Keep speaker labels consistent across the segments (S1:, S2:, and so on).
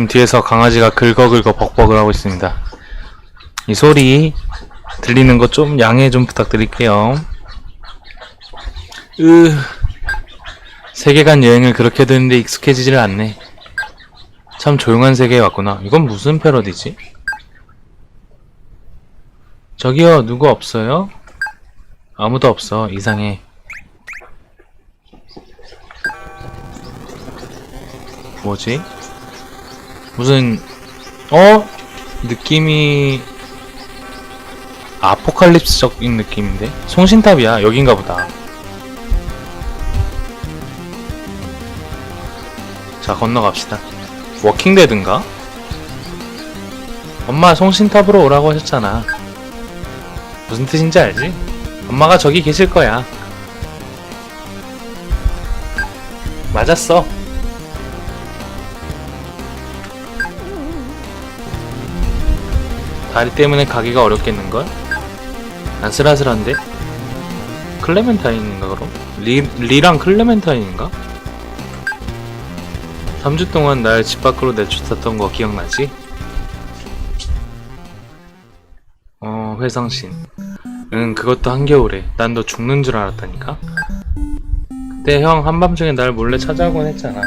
S1: 지금 뒤에서 강아지가 긁어긁어 벅벅을 하고 있습니다. 이 소리 들리는 거좀 양해 좀 부탁드릴게요. 으, 세계관 여행을 그렇게 듣는데 익숙해지질 않네. 참 조용한 세계에 왔구나. 이건 무슨 패러디지? 저기요, 누구 없어요? 아무도 없어. 이상해. 뭐지? 무슨 어? 느낌이 아포칼립스적인 느낌인데? 송신탑이야. 여긴가 보다. 자 건너갑시다. 워킹데드인가? 엄마 송신탑으로 오라고 하셨잖아. 무슨 뜻인지 알지? 엄마가 저기 계실 거야. 맞았어 다리 때문에 가기가 어렵겠는걸? 아슬아슬한데? 클레멘타인인가 그럼? 리, 리랑 클레멘타인인가? 3주 동안 날 집 밖으로 내쫓았던 거 기억나지? 어, 회상신. 응, 그것도 한겨울에. 난 너 죽는 줄 알았다니까? 그때 형 한밤중에 날 몰래 찾아오곤 했잖아.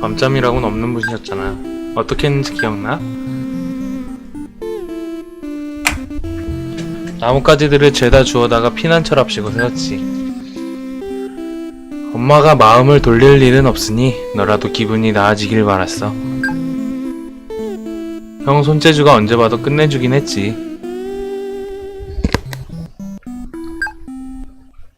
S1: 밤잠이라고는 없는 분이셨잖아. 어떻게 했는지 기억나? 나뭇가지들을 죄다 주워다가 피난처랍시고 세웠지. 엄마가 마음을 돌릴 일은 없으니 너라도 기분이 나아지길 바랐어. 형 손재주가 언제 봐도 끝내주긴 했지.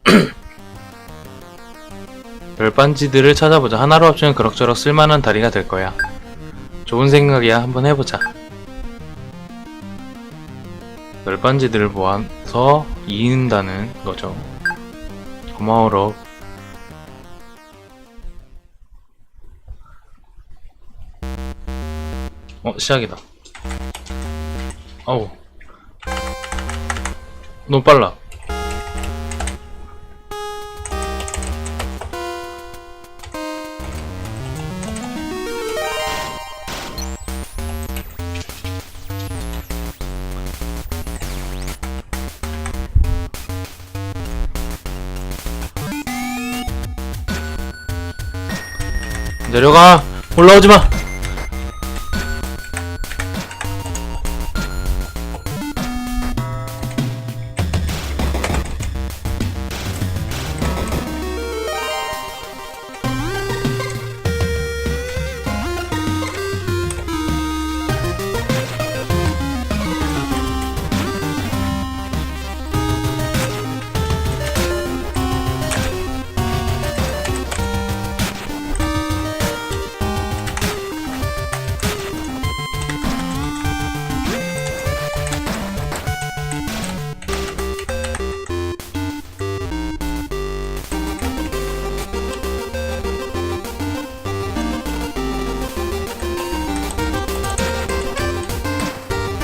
S1: 열반지들을 찾아보자. 하나로 합치면 그럭저럭 쓸만한 다리가 될 거야. 좋은 생각이야. 한번 해보자. 열반지들을 모아서 이은다는 거죠. 고마워로. 어, 시작이다. 어우. 너무 빨라. 내려가! 올라오지 마!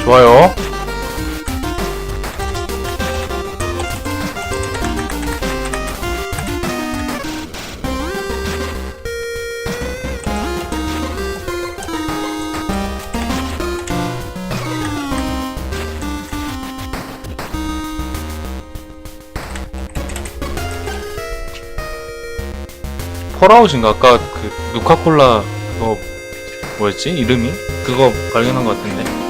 S1: 좋아요. 폴아웃인가? 아까 그 누카콜라 그거 뭐였지? 이름이? 그거 발견한 것 같은데.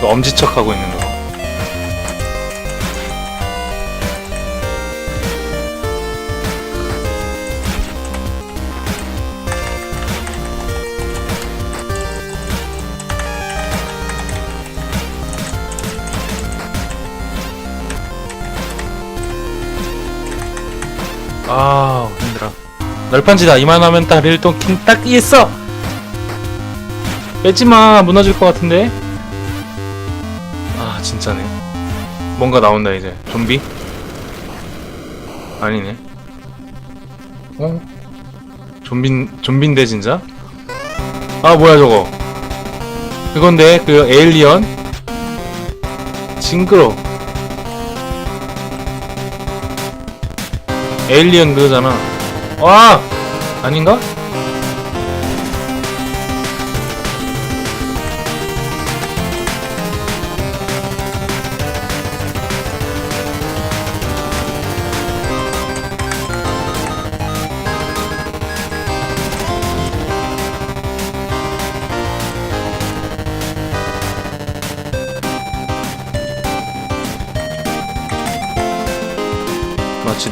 S1: 그 엄지척 하고 있는 거. 아 힘들어. 널판지다 이만하면 다리를 또딱 있어. 빼지마 무너질 것 같은데. 뭔가 나온다 이제 좀비? 아니네 어? 좀비 좀비인데 진짜? 아 뭐야 저거 그건데 그 에일리언 징그러 에일리언 그거잖아 와 아닌가?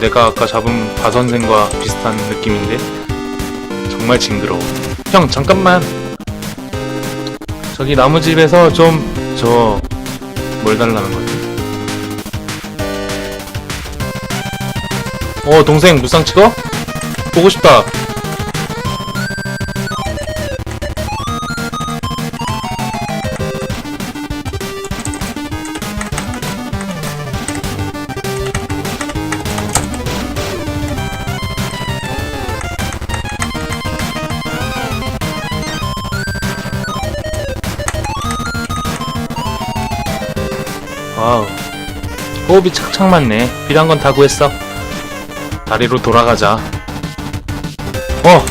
S1: 내가 아까 잡은 바선생과 비슷한 느낌인데 정말 징그러워 형 잠깐만 저기 나무집에서 좀 저 뭘 달라는 거지? 어 동생 무쌍 찍어? 보고 싶다 호흡이 착착 맞네. 필요한 건 다 구했어. 다리로 돌아가자. 어!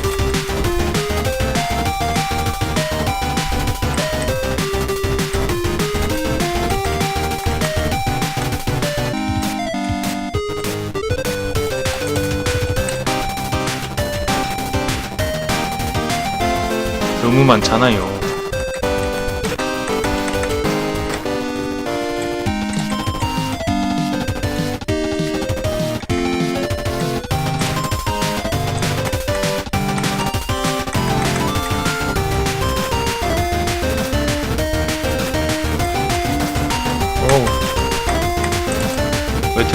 S1: 너무 많잖아요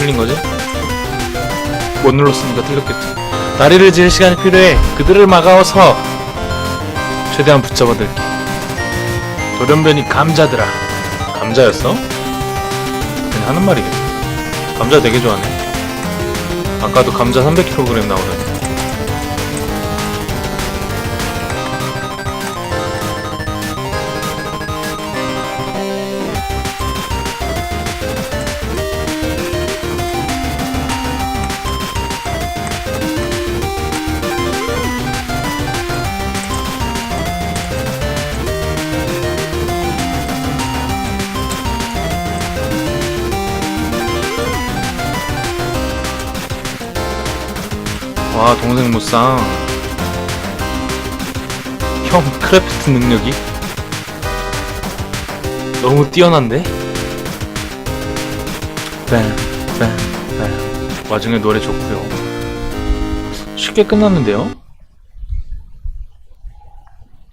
S1: 틀린 거지? 못 눌렀으니까 틀렸겠지. 다리를 지을 시간이 필요해. 그들을 막아서 최대한 붙잡아들게. 돌연변이 감자들아. 감자였어? 그냥 하는 말이겠지. 감자 되게 좋아하네. 아까도 감자 300kg 나오더니. 동생 무쌍 형 크래프트 능력이? 너무 뛰어난데? 빰빰빰 와중에 노래 좋고요. 쉽게 끝났는데요?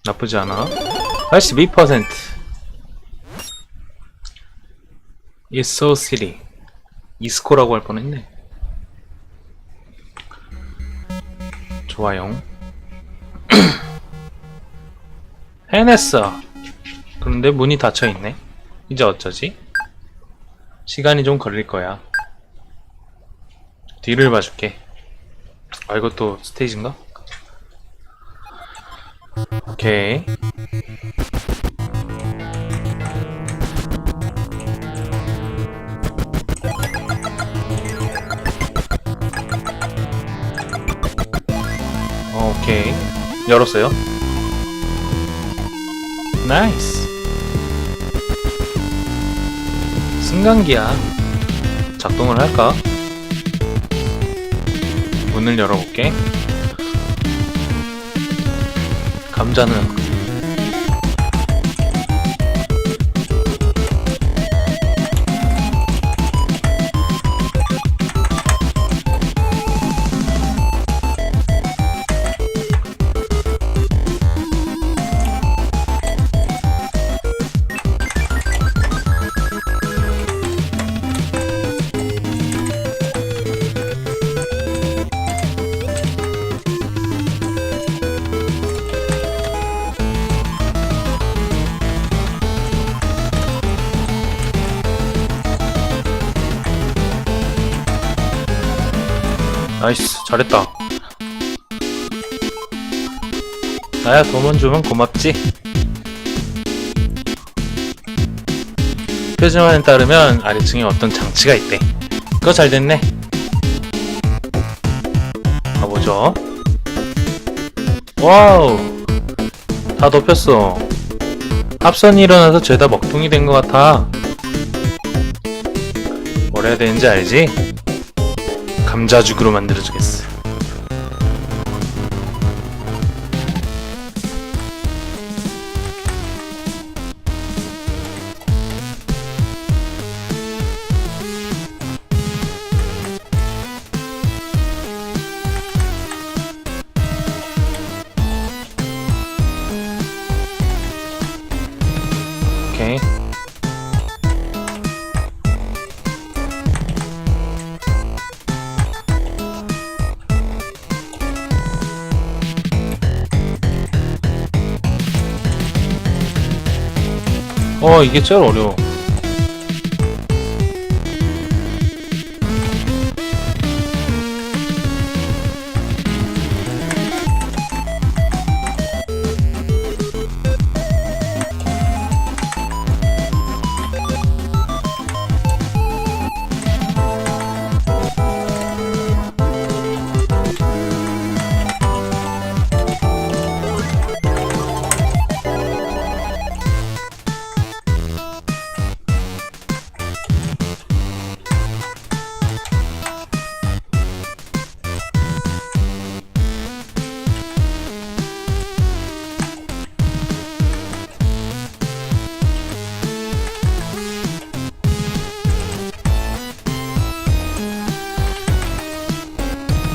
S1: 나쁘지 않아. 82% It's so silly. 이스코라고 할 뻔했네 좋아요. 해냈어. 그런데 문이 닫혀 있네. 이제 어쩌지? 시간이 좀 걸릴 거야. 뒤를 봐줄게. 아 이것도 스테이지인가? 오케이. 열었어요. 나이스. 승강기야. 작동을 할까? 문을 열어볼게. 감자는 잘했다. 나야 돈만 주면 고맙지. 표지만에 따르면 아래층에 어떤 장치가 있대. 그거 잘 됐네. 가보죠. 와우! 다 덮였어. 합선이 일어나서 죄다 먹통이 된 것 같아. 뭘 해야 되는지 알지? 감자죽으로 만들어주겠어 오케이 이게 제일 어려워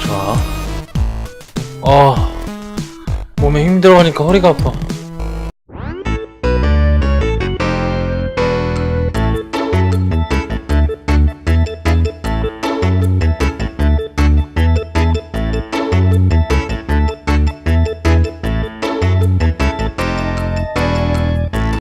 S1: 좋아 어 몸에 힘 들어가니까 허리가 아파